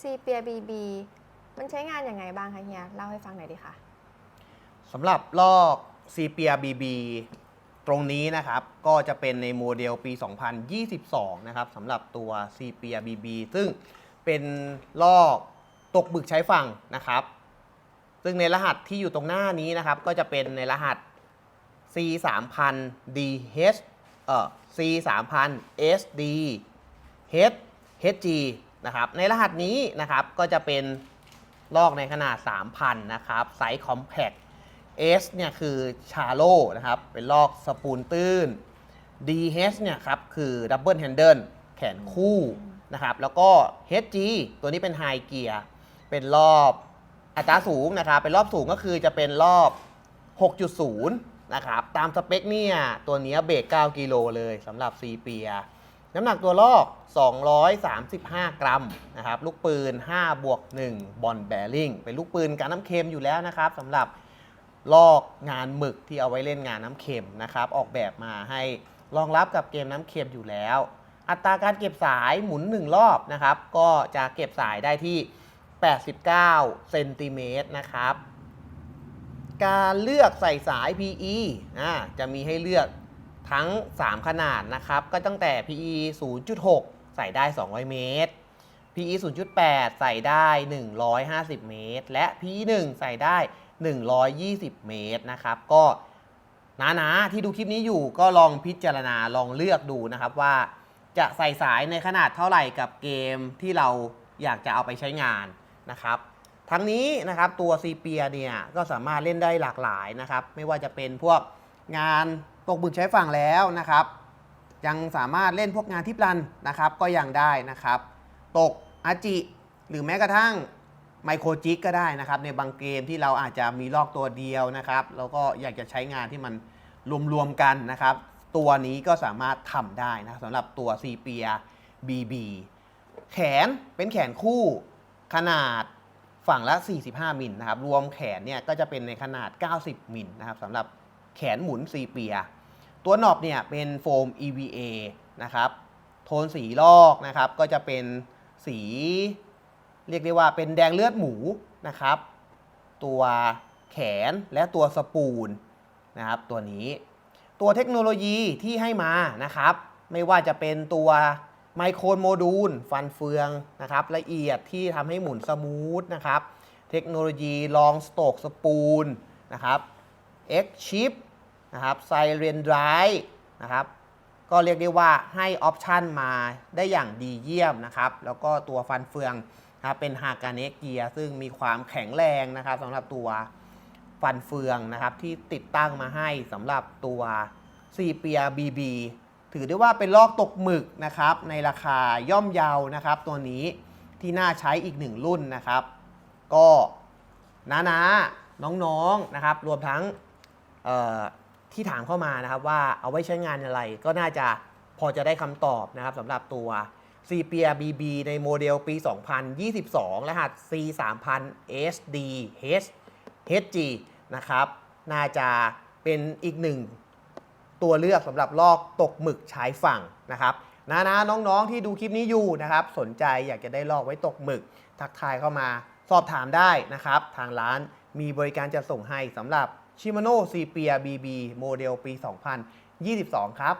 ซีเปียบีบีมันใช้งานยังไงบ้างคะเฮีย เล่าให้ฟังหน่อยดิค่ะ สำหรับลอก c p r BB ตรงนี้นะครับ ก็จะเป็นในโมเดลปี 2022 นะครับสำหรับตัว c p r BB ซึ่งเป็นลอกตกบึกใช้ฝั่งนะครับ ซึ่งในรหัสที่อยู่ตรงหน้านี้นะครับ ก็จะเป็นในรหัส C 3 0 0 0 DH เอ่อ C 3 0 0 SD H HG นะครับ ในรหัสนี้นะครับก็จะเป็นลอกในขนาด 3,000 นะครับ ไซส์คอมแพค S เนี่ยคือชาโลนะครับ เป็นลอกสปูนตื้น DH เนี่ยครับคือดับเบิลแฮนเดิลแขนคู่นะครับ แล้วก็ HG ตัวนี้เป็นไฮเกียร์เป็นรอบอัตราสูงนะครับ เป็นรอบสูงก็คือจะเป็นรอบ 6.0 นะครับ ตามสเปคเนี่ยตัวนี้เบรก 9 กิโลเลยสำหรับซีเปีย น้ำหนักตัวลอก 235 กรัมนะครับ ลูกปืน 5 บวก 1 บอลแบริ่ง เป็นลูกปืนการน้ำเค็มอยู่แล้วนะครับสำหรับลอกงานหมึกที่เอาไว้เล่นงานน้ำเค็มนะครับ ออกแบบมาให้รองรับกับเกมน้ำเค็มอยู่แล้ว อัตราการเก็บสายหมุน 1 รอบนะครับ ก็จะเก็บสายได้ที่ 89 เซนติเมตรนะครับ การเลือกใส่สาย PE อ่าจะมีให้เลือก ทั้ง 3 ขนาดนะครับ ก็ตั้งแต่ PE 0.6 ใส่ได้ 200 เมตร PE 0.8 ใส่ได้ 150 เมตร และ PE 1 ใส่ได้ 120 เมตรนะครับ ก็นาๆที่ดูคลิปนี้อยู่ก็ลองพิจารณาลองเลือกดูนะครับว่าจะใส่สายในขนาดเท่าไหร่กับเกมที่เราอยากจะเอาไปใช้งานนะครับ ทั้งนี้นะครับตัวซีเปียเนี่ยก็สามารถเล่นได้หลากหลายนะครับ ไม่ว่าจะเป็นพวกงาน ตกบึกใช้ฝั่งแล้วนะครับ ยังสามารถเล่นพวกงานทิปรันนะครับ ก็ยังได้นะครับ ตกอาจิ หรือแม้กระทั่งไมโครจิกก็ได้นะครับ ในบางเกมที่เราอาจจะมีลอกตัวเดียวนะครับ แล้วก็อยากจะใช้งานที่มันรวมๆกันนะครับ ตัวนี้ก็สามารถทำได้นะสำหรับตัวซีเปีย BB แขนเป็นแขนคู่ขนาดฝั่งละ 45 มิลนะครับ รวมแขนเนี่ยก็จะเป็นในขนาด 90 มิลนะครับสำหรับ แขนหมุนซีเปีย ตัวหนอบเนี่ยเป็นโฟม EVA นะครับโทนสีลอกนะครับก็จะเป็นสี เรียกได้ว่าเป็นแดงเลือดหมูนะครับ ตัวแขนและตัวสปูลนะครับตัวนี้ตัวเทคโนโลยีที่ให้มานะครับ ไม่ว่าจะเป็นตัวไมโครโมดูล ฟันเฟืองนะครับ ละเอียดที่ทำให้หมุนสมูทนะครับ เทคโนโลยีลองสโตกสปูลนะครับ X chip นะครับไซเรนไดรนะครับ ก็เรียกได้ว่าให้ออปชันมาได้อย่างดีเยี่ยมนะครับ แล้วก็ตัวฟันเฟืองนะครับเป็นฮากาเนเกียซึ่งมีความแข็งแรงนะครับสำหรับตัวฟันเฟืองนะครับ ที่ติดตั้งมาให้สำหรับตัวซีเปียบีบีถือได้ว่าเป็นลอกตกหมึกนะครับ ในราคาย่อมเยานะครับ ตัวนี้ที่น่าใช้อีกหนึ่งรุ่นนะครับ ก็น้าๆน้องๆนะครับ รวมทั้ง ที่ถามเข้ามานะครับว่าเอาไว้ใช้งานอะไรก็น่าจะพอจะได้คำตอบนะครับสำหรับตัว c p r BB ในโมเดลปี 2022 รหัส C 3 0 0 SD H HG นะครับ น่าจะเป็นอีกหนึ่งตัวเลือกสำหรับลอกตกหมึกชายฝั่งนะครับนานาน้องๆที่ดูคลิปนี้อยู่นะครับ สนใจอยากจะได้ลอกไว้ตกหมึก ทักทายเข้ามาสอบถามได้นะครับ ทางร้านมีบริการจะส่งให้สำหรับ ชิมาโน่ซีเปียบีบีโมเดลปี 2022 ครับ